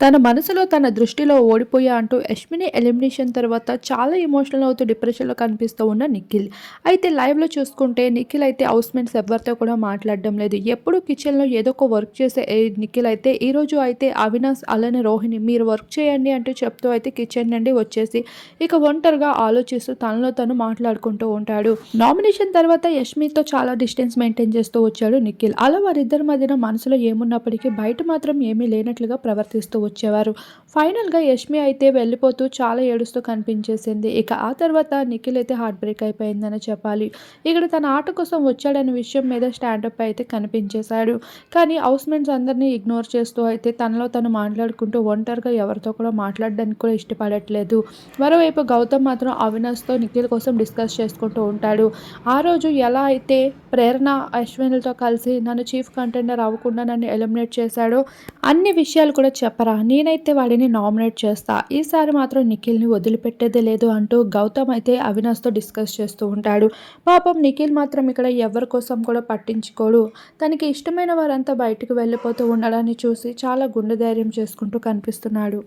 తన మనసులో తన దృష్టిలో ఓడిపోయా అంటూ యష్మిని ఎలిమినేషన్ తర్వాత చాలా ఎమోషనల్ అవుతూ డిప్రెషన్లో కనిపిస్తూ ఉన్న నిఖిల్. అయితే లైవ్లో చూసుకుంటే నిఖిల్ అయితే హౌస్ మేట్స్ ఎవరితో కూడా మాట్లాడడం లేదు. ఎప్పుడు కిచెన్లో ఏదో ఒక వర్క్ చేసే నిఖిల్ అయితే ఈరోజు అయితే అవినాష్ అలానే రోహిణి మీరు వర్క్ చేయండి అంటూ చెప్తూ అయితే కిచెన్ నుండి వచ్చేసి ఇక ఒంటరిగా ఆలోచిస్తూ తనలో తను మాట్లాడుకుంటూ ఉంటాడు. నామినేషన్ తర్వాత యష్మితో చాలా డిస్టెన్స్ మెయింటైన్ చేస్తూ వచ్చాడు నిఖిల్. అలా వారిద్దరి మధ్యన మనసులో ఏమున్నప్పటికీ బయట మాత్రం ఏమీ లేనట్లుగా ప్రవర్తిస్తూ వచ్చేవారు. ఫైనల్గా యష్మి అయితే వెళ్ళిపోతూ చాలా ఏడుస్తూ కనిపించేసింది. ఇక ఆ తర్వాత నిఖిల్ అయితే హార్ట్ బ్రేక్ అయిపోయిందని చెప్పాలి. ఇక్కడ తన ఆట కోసం వచ్చాడనే విషయం మీద స్టాండప్ అయితే కనిపించేశాడు. కానీ హౌస్మెంట్స్ అందరినీ ఇగ్నోర్ చేస్తూ అయితే తనలో తను మాట్లాడుకుంటూ ఒంటరిగా ఎవరితో కూడా మాట్లాడడానికి కూడా ఇష్టపడట్లేదు. మరోవైపు గౌతమ్ మాత్రం అవినాష్తో నిఖిల్ కోసం డిస్కస్ చేసుకుంటూ ఉంటాడు. ఆ రోజు ఎలా అయితే ప్రేరణ అశ్వినులతో కలిసి నన్ను చీఫ్ కంటెండర్ అవ్వకుండా నన్ను ఎలిమినేట్ చేశాడో అన్ని విషయాలు కూడా చెప్పరా నేనైతే వాడిని నామినేట్ చేస్తా. ఈసారి మాత్రం నిఖిల్ని వదిలిపెట్టేదే లేదు అంటూ గౌతమ్ అయితే అవినాష్తో డిస్కస్ చేస్తూ ఉంటాడు. పాపం నిఖిల్ మాత్రం ఇక్కడ ఎవరి కోసం కూడా పట్టించుకోడు. తనకి ఇష్టమైన వారంతా బయటకు వెళ్ళిపోతూ ఉండడాన్ని చూసి చాలా గుండె ధైర్యం చేసుకుంటూ కనిపిస్తున్నాడు.